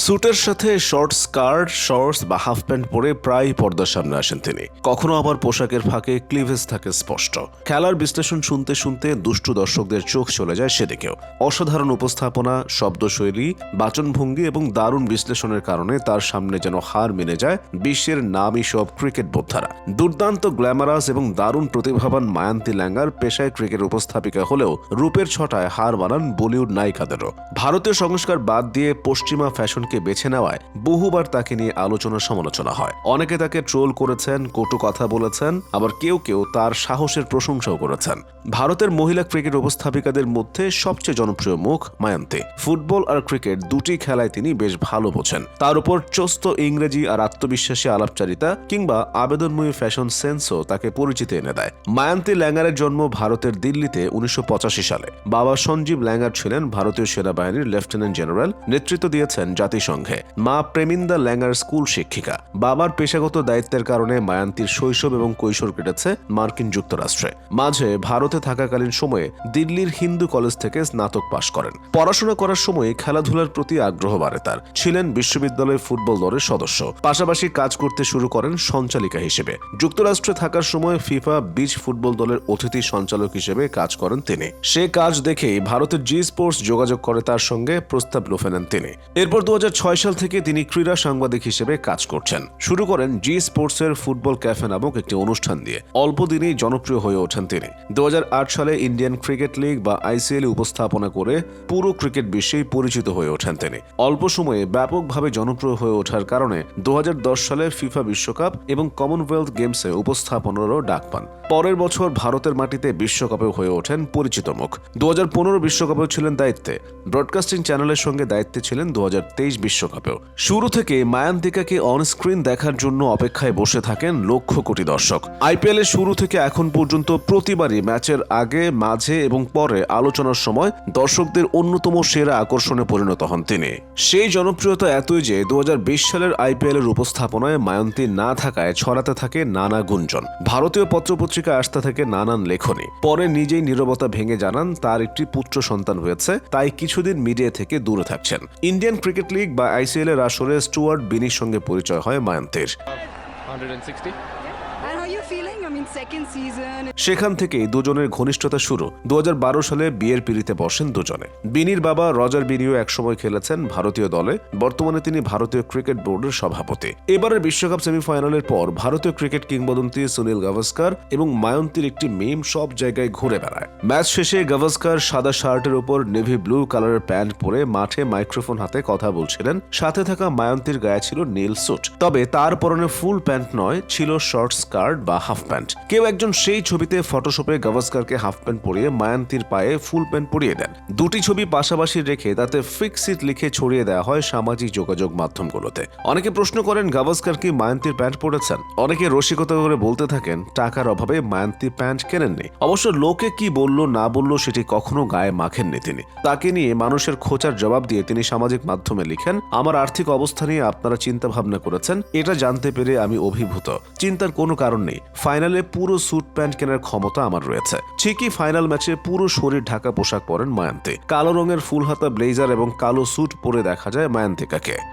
স্যুটের সাথে short skirt, shorts বা half pant পরে প্রায় পর্দার সামনে আসেন তিনি। কখনো আবার পোশাকের ফাঁকে ক্লিভেজ থাকে স্পষ্ট। খেলার বিশ্লেষণ শুনতে শুনতে দুষ্টু দর্শকদের চোখ চলে যায় সেদিকেও। অসাধারণ উপস্থাপনা, শব্দশৈলী, বাচনভঙ্গি এবং দারুণ বিশ্লেষণের কারণে তার সামনে যেন হার মেনে যায় বিশ্বের নামই সব ক্রিকেট বোদ্ধারা। দুর্দান্ত গ্ল্যামারাস এবং দারুণ প্রতিভাবান মায়ান্তি ল্যাঙ্গার পেশায় ক্রিকেট উপস্থাপিকা হলেও রূপের ছটায় হার বানান বলিউড নায়িকাদেরও। ভারতীয় সংস্কার বাদ দিয়ে পশ্চিমা ফ্যাশনকে বেছে নেওয়ায় বহুবার তাকে নিয়ে আলোচনা সমালোচনা হয়। অনেকে তাকে ট্রোল করেছেন, কটু কথা বলেছেন, আবার কেউ কেউ তার সাহসের প্রশংসাও করেছেন। ভারতের মহিলা ক্রিকেট উপস্থাপিকাদের মধ্যে সবচেয়ে জনপ্রিয় মুখ মায়ান্তি। ফুটবল আর ক্রিকেট দুটি খেলায় তিনি বেশ ভালো বোঝেন। তার উপর চস্ত ইংরেজি আর আত্মবিশ্বাসী আলাপচারিতা কিংবা আবেদনময়ী ফ্যাশন সেন্সও তাকে পরিচিতি এনে দেয়। মায়ান্তি ল্যাঙ্গারের জন্ম ভারতের দিল্লিতে উনিশশো পঁচাশি সালে। বাবা সঞ্জীব ল্যাঙ্গার ছিলেন ভারতীয় সেনাবাহিনীর লেফটেন্যান্ট জেনারেল। নেতৃত্ব দিয়েছেন জাতিসংঘে। মা প্রেমিন্দা ল্যাঙ্গার স্কুল শিক্ষিকা। বাবার পেশাগত দায়িত্বের কারণে মায়ান্তির শৈশব এবং কৈশোর কেটেছে মার্কিন যুক্তরাষ্ট্রে। মাঝে ভারতে থাকাকালীন সময়ে দিল্লির হিন্দু কলেজ থেকে স্নাতক পাশ করেন। পড়াশোনা করার সময় খেলাধুলার প্রতি আগ্রহ বাড়ে তার। ছিলেন বিশ্ববিদ্যালয়ের ফুটবল দলের সদস্য। পাশাপাশি কাজ করতে শুরু করেন সঞ্চালিকা হিসেবে। যুক্তরাষ্ট্রে থাকার সময় ফিফা বিচ ফুটবল দলের অতিথি সঞ্চালক হিসেবে কাজ করেন তিনি। সে কাজ দেখেই ভারতের জি স্পোর্টস যোগাযোগ করে তার সঙ্গে প্রস্তাব লুফে তিনি। এরপর দু সাল থেকে তিনি ক্রীড়া সাংবাদিক হিসেবে কাজ করছেন। শুরু করেন জি স্পোর্টসের ফুটবল ক্যাফে নামক একটি অনুষ্ঠান দিয়ে। অল্প দিনেই জনপ্রিয় হয়ে ওঠেন তিনি। দু হাজার আট সালে ইন্ডিয়ান ক্রিকেট লিগ বা আইসিএল উপস্থাপনা করে পুরো ক্রিকেট বিশ্বেই পরিচিত হয়ে ওঠেন তিনি। অল্প সময়ে ব্যাপকভাবে জনপ্রিয় হয়ে ওঠার কারণে দু হাজার দশ সালে ফিফা বিশ্বকাপ এবং কমনওয়েলথ গেমসে উপস্থাপনারও ডাক পান। পরের বছর ভারতের মাটিতে বিশ্বকাপে হয়ে ওঠেন পরিচিত মুখ। দু বিশ্বকাপেও ছিলেন দায়িত্বে। ব্রডকাস্টিং চ্যানেলের সঙ্গে দায়িত্বে ছিলেন দু বিশ্বকাপেও। শুরু থেকে মায়ান্তিকাকে অনস্ক্রিন দেখার জন্য অপেক্ষায় বসে থাকেন লক্ষ কোটি দর্শক। আইপিএল এর শুরু থেকে এখন পর্যন্ত প্রতিবারই ম্যাচের আগে, মাঝে এবং পরে আলোচনার সময় দর্শকদের অন্যতম সেরা আকর্ষণে পরিণত হন তিনি। সেই জনপ্রিয়তা এতই যে দু হাজার বিশ সালের আইপিএল এর উপস্থাপনায় মায়ন্তী না থাকায় ছড়াতে থাকে নানা গুঞ্জন। ভারতীয় পত্রপত্রিকা আসতে থাকে নানান লেখনী। পরে নিজেই নীরবতা ভেঙে জানান, তার একটি পুত্র সন্তান হয়েছে, তাই কিছুদিন মিডিয়া থেকে দূরে থাকছেন। ইন্ডিয়ান ক্রিকেট লিগ বা আইসিএল এর আসরে স্টুয়ার্ট বিনির সঙ্গে পরিচয় হয় মায়ান্তের। 160. And how are you feeling? I mean, second season. সেখান থেকেই দুজনের ঘনিষ্ঠতা শুরু দু সালে বিয়ের পিড়িতে বসেন দুজনে বিনির বাবা রজার বিনিও একসময় খেলেছেন ভারতীয় দলে বর্তমানে তিনি ভারতীয় ক্রিকেট বোর্ডের সভাপতি এবারের বিশ্বকাপ সেমিফাইনালের পর ভারতীয় ক্রিকেট কিংবদন্তি সুনীল গাভাস্কার এবং মায়ন্তীর একটি মিম সব জায়গায় ঘুরে বেড়ায় ম্যাচ শেষে গাভাস্কার সাদা শার্টের উপর নেভি ব্লু কালারের প্যান্ট পরে মাঠে মাইক্রোফোন হাতে কথা বলছিলেন সাথে থাকা মায়ন্তীর গায়ে ছিল নীল স্যুট তবে তার পরনে ফুল প্যান্ট নয় ছিল শর্ট স্কার্ট বা হাফ প্যান্ট। কেউ একজন সেই ছবিতে ফটোশপে গাভাস্কারকে হাফ প্যান্ট পরিয়ে মায়ান্তির পায়ে ফুল প্যান্ট পরিয়ে দেন। দুটি ছবি পাশাপাশি রেখে তাতে ফিক্স ইট লিখে ছড়িয়ে দেওয়া হয় সামাজিক যোগাযোগ মাধ্যমগুলোতে। অনেকে প্রশ্ন করেন, গাভাস্কার কি মায়ান্তির প্যান্ট পরেছেন? অনেকে রসিকতা করে বলতে থাকেন, টাকার অভাবে মায়ান্তি প্যান্ট কেনেননি। অবশ্য লোকে কি বলল, না বলল সেটি কখনো গায়ে মাখেননি তিনি। তাকে নিয়ে মানুষের খোঁচার জবাব দিয়ে তিনি সামাজিক মাধ্যমে লিখেন, আমার আর্থিক অবস্থা নিয়ে আপনারা চিন্তা ভাবনা করেছেন, এটা জানতে পেরে আমি অভিভূত। চিন্তার কোনো কারণ নেই। ফাইনালে পুরো স্যুট প্যান্ট কেনার ক্ষমতা আমার রয়েছে। ঠিকই ফাইনাল ম্যাচে পুরো শরীর ঢাকা পোশাক পরেন মায়ান্তে। কালো রঙের ফুল হাতা ব্লেজার এবং কালো স্যুট পরে দেখা যায় মায়ান্তিকাকে।